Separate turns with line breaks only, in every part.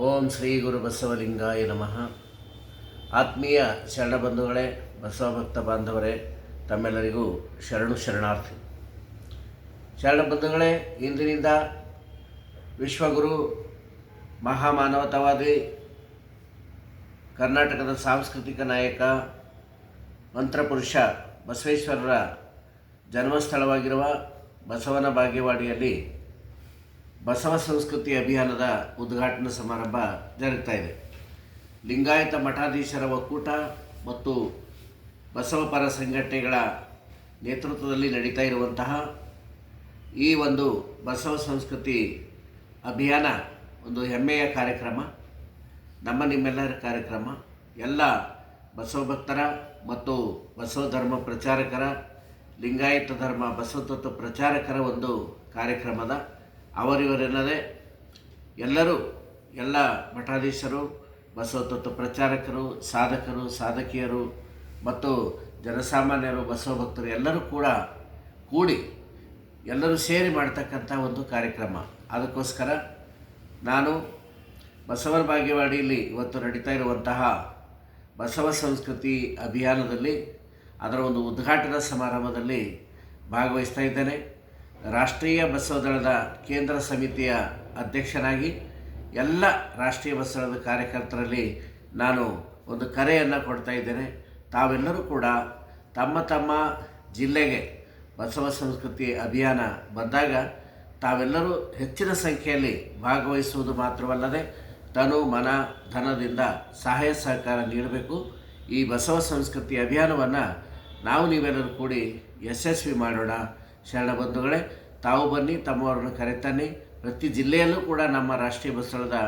ಓಂ ಶ್ರೀ ಗುರು ಬಸವಲಿಂಗಾಯ ನಮಃ. ಆತ್ಮೀಯ ಶರಣ ಬಂಧುಗಳೇ ಬಸವ ಭಕ್ತ ಬಾಂಧವರೇ, ತಮ್ಮೆಲ್ಲರಿಗೂ ಶರಣು ಶರಣಾರ್ಥಿ. ಶರಣಬಂಧುಗಳೇ ಇಂದಿನಿಂದ ವಿಶ್ವಗುರು ಮಹಾಮಾನವತಾವಾದಿ ಕರ್ನಾಟಕದ ಸಾಂಸ್ಕೃತಿಕ ನಾಯಕ, ಮಂತ್ರಪುರುಷ ಬಸವೇಶ್ವರರ ಜನ್ಮಸ್ಥಳವಾಗಿರುವ ಬಸವನ ಬಾಗೇವಾಡಿಯಲ್ಲಿ ಬಸವ ಸಂಸ್ಕೃತಿ ಅಭಿಯಾನದ ಉದ್ಘಾಟನಾ ಸಮಾರಂಭ ಜರುಗ್ತಾ ಇದೆ. ಲಿಂಗಾಯತ ಮಠಾಧೀಶರ ಒಕ್ಕೂಟ ಮತ್ತು ಬಸವ ಪರ ಸಂಘಟನೆಗಳ ನೇತೃತ್ವದಲ್ಲಿ ನಡೀತಾ ಇರುವಂತಹ ಈ ಒಂದು ಬಸವ ಸಂಸ್ಕೃತಿ ಅಭಿಯಾನ ಒಂದು ಹೆಮ್ಮೆಯ ಕಾರ್ಯಕ್ರಮ, ನಮ್ಮ ನಿಮ್ಮೆಲ್ಲರ ಕಾರ್ಯಕ್ರಮ, ಎಲ್ಲ ಬಸವ ಭಕ್ತರ ಮತ್ತು ಬಸವ ಧರ್ಮ ಪ್ರಚಾರಕರ, ಲಿಂಗಾಯತ ಧರ್ಮ ಬಸವ ತತ್ವ ಪ್ರಚಾರಕರ ಒಂದು ಕಾರ್ಯಕ್ರಮದ ಅವರಿವರೆಲ್ಲದೆ ಎಲ್ಲರೂ, ಎಲ್ಲ ಮಠಾಧೀಶರು ಬಸವ ತತ್ವ ಪ್ರಚಾರಕರು, ಸಾಧಕರು, ಸಾಧಕಿಯರು ಮತ್ತು ಜನಸಾಮಾನ್ಯರು, ಬಸವ ಭಕ್ತರು ಎಲ್ಲರೂ ಕೂಡ ಕೂಡಿ ಎಲ್ಲರೂ ಸೇರಿ ಮಾಡ್ತಕ್ಕಂಥ ಒಂದು ಕಾರ್ಯಕ್ರಮ. ಅದಕ್ಕೋಸ್ಕರ ನಾನು ಬಸವನ ಭಾಗ್ಯವಾಡಿಯಲ್ಲಿ ಇವತ್ತು ನಡೀತಾ ಇರುವಂತಹ ಬಸವ ಸಂಸ್ಕೃತಿ ಅಭಿಯಾನದಲ್ಲಿ, ಅದರ ಒಂದು ಉದ್ಘಾಟನಾ ಸಮಾರಂಭದಲ್ಲಿ ಭಾಗವಹಿಸ್ತಾ ಇದ್ದೇನೆ. ರಾಷ್ಟ್ರೀಯ ಬಸವ ದಳದ ಕೇಂದ್ರ ಸಮಿತಿಯ ಅಧ್ಯಕ್ಷನಾಗಿ ಎಲ್ಲ ರಾಷ್ಟ್ರೀಯ ಬಸವ ದಳದ ಕಾರ್ಯಕರ್ತರಲ್ಲಿ ನಾನು ಒಂದು ಕರೆಯನ್ನು ಕೊಡ್ತಾ ಇದ್ದೇನೆ. ತಾವೆಲ್ಲರೂ ಕೂಡ ತಮ್ಮ ತಮ್ಮ ಜಿಲ್ಲೆಗೆ ಬಸವ ಸಂಸ್ಕೃತಿ ಅಭಿಯಾನ ಬಂದಾಗ ತಾವೆಲ್ಲರೂ ಹೆಚ್ಚಿನ ಸಂಖ್ಯೆಯಲ್ಲಿ ಭಾಗವಹಿಸುವುದು ಮಾತ್ರವಲ್ಲದೆ ತನು ಮನ ಧನದಿಂದ ಸಹಾಯ ಸಹಕಾರ ನೀಡಬೇಕು. ಈ ಬಸವ ಸಂಸ್ಕೃತಿ ಅಭಿಯಾನವನ್ನು ನಾವು ನೀವೆಲ್ಲರೂ ಕೂಡಿ ಯಶಸ್ವಿ ಮಾಡೋಣ. ಶರಣ ಬಂಧುಗಳೇ, ತಾವು ಬನ್ನಿ, ತಮ್ಮವರನ್ನು ಕರೆತನ್ನಿ. ಪ್ರತಿ ಜಿಲ್ಲೆಯಲ್ಲೂ ಕೂಡ ನಮ್ಮ ರಾಷ್ಟ್ರೀಯ ಬಸವಳದ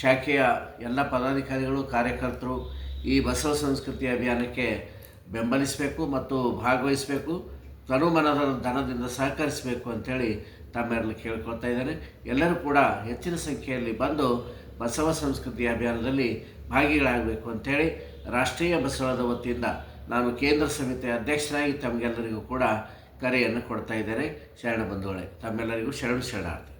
ಶಾಖೆಯ ಎಲ್ಲ ಪದಾಧಿಕಾರಿಗಳು, ಕಾರ್ಯಕರ್ತರು ಈ ಬಸವ ಸಂಸ್ಕೃತಿ ಅಭಿಯಾನಕ್ಕೆ ಬೆಂಬಲಿಸಬೇಕು ಮತ್ತು ಭಾಗವಹಿಸಬೇಕು. ತನುಮನದ ಧನದಿಂದ ಸಹಕರಿಸಬೇಕು ಅಂಥೇಳಿ ತಮ್ಮೆಲ್ಲ ಕೇಳ್ಕೊಳ್ತಾ ಇದ್ದಾರೆ ಎಲ್ಲರೂ ಕೂಡ ಹೆಚ್ಚಿನ ಸಂಖ್ಯೆಯಲ್ಲಿ ಬಂದು ಬಸವ ಸಂಸ್ಕೃತಿ ಅಭಿಯಾನದಲ್ಲಿ ಭಾಗಿಗಳಾಗಬೇಕು ಅಂಥೇಳಿ ರಾಷ್ಟ್ರೀಯ ಬಸವಳದ ವತಿಯಿಂದ ನಾನು ಕೇಂದ್ರ ಸಮಿತಿಯ ಅಧ್ಯಕ್ಷರಾಗಿ ತಮಗೆಲ್ಲರಿಗೂ ಕೂಡ ಕರೆಯನ್ನು ಕೊಡ್ತಾ ಇದ್ದಾರೆ ಶರಣ ಬಂಧುಗಳೇ. ತಮ್ಮೆಲ್ಲರಿಗೂ ಶರಣ ಶರಣಾರ್ಥಿ.